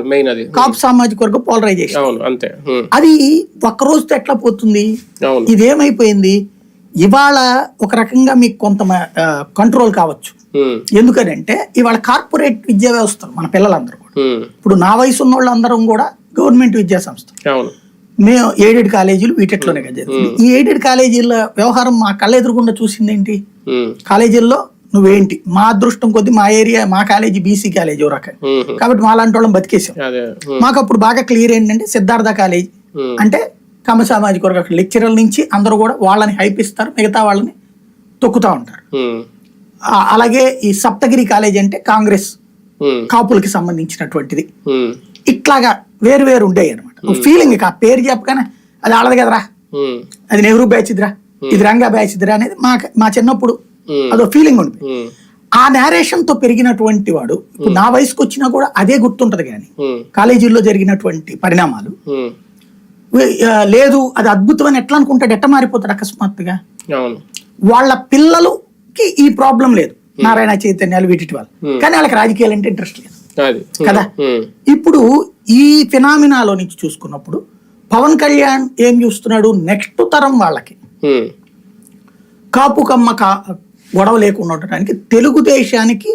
అవును మెయిన్ అది. కాపు సామాజిక వర్గ పోలరైజేషన్ అవును అంతే. అది ఒక్క రోజుతో ఎట్లా పోతుంది? ఇదేమైపోయింది? ఇవాళ ఒక రకంగా మీకు కొంత కంట్రోల్ కావచ్చు. ఎందుకనంటే ఇవాళ కార్పొరేట్ విద్యా వ్యవస్థలు మన పిల్లలందరూ కూడా. ఇప్పుడు నా వయసు ఉన్న వాళ్ళందరం కూడా గవర్నమెంట్ విద్యా సంస్థ. మేము ఎయిడెడ్ కాలేజీలు వీటిలోనే కదా. ఈ ఎయిడెడ్ కాలేజీల వ్యవహారం మా కళ్ళ ఎదురుగుండా చూసింది ఏంటి కాలేజీల్లో నువ్వేంటి? మా అదృష్టం కొద్ది మా ఏరియా మా కాలేజీ బీసీ కాలేజీ రకం. కాబట్టి మా లాంటి వాళ్ళని బతికేసాం మాకు అప్పుడు బాగా క్లియర్ ఏంటంటే సిద్ధార్థ కాలేజ్. అంటే కమ సామాజిక వర్గ లెక్చరర్ నుంచి అందరూ కూడా వాళ్ళని హైప్ ఇస్తారు మిగతా వాళ్ళని తొక్కుతా ఉంటారు. అలాగే ఈ సప్తగిరి కాలేజ్ అంటే కాంగ్రెస్ కాపులకి సంబంధించినటువంటిది. ఇట్లాగా వేరు వేరు ఉండేవి అనమాట ఫీలింగ్ ఆ పేరు చెప్పగానే అది ఆడదు కదరా. అది నెహ్రూ బ్యాచ్ ఇదిరా ఇది రంగా బ్యాచ్ ఇదిరా అనేది మా మా చిన్నప్పుడు అదో ఫీలింగ్ ఉంది. ఉమ్, ఆ నేరేషన్తో పెరిగినటువంటి వాడు ఇప్పుడు నా వయసుకు వచ్చినా కూడా అదే గుర్తుంటది కానీ కాలేజీల్లో జరిగినటువంటి పరిణామాలు లేదు అది అద్భుతం అని ఎట్లా అనుకుంటాడు ఎట్ట మారిపోతాడు అకస్మాత్తుగా? వాళ్ళ పిల్లలకి ఈ ప్రాబ్లం లేదు. నారాయణ చైతన్యాలు వీటి వాళ్ళు కానీ వాళ్ళకి రాజకీయాలు అంటే ఇంట్రెస్ట్ లేదు. కదా? ఇప్పుడు ఈ ఫినామినాలో నుంచి చూసుకున్నప్పుడు పవన్ కళ్యాణ్ ఏం చూస్తున్నాడు? నెక్స్ట్ తరం వాళ్ళకి. కాపు కమ్మ కా గొడవ లేకుండా ఉండటానికి తెలుగుదేశానికి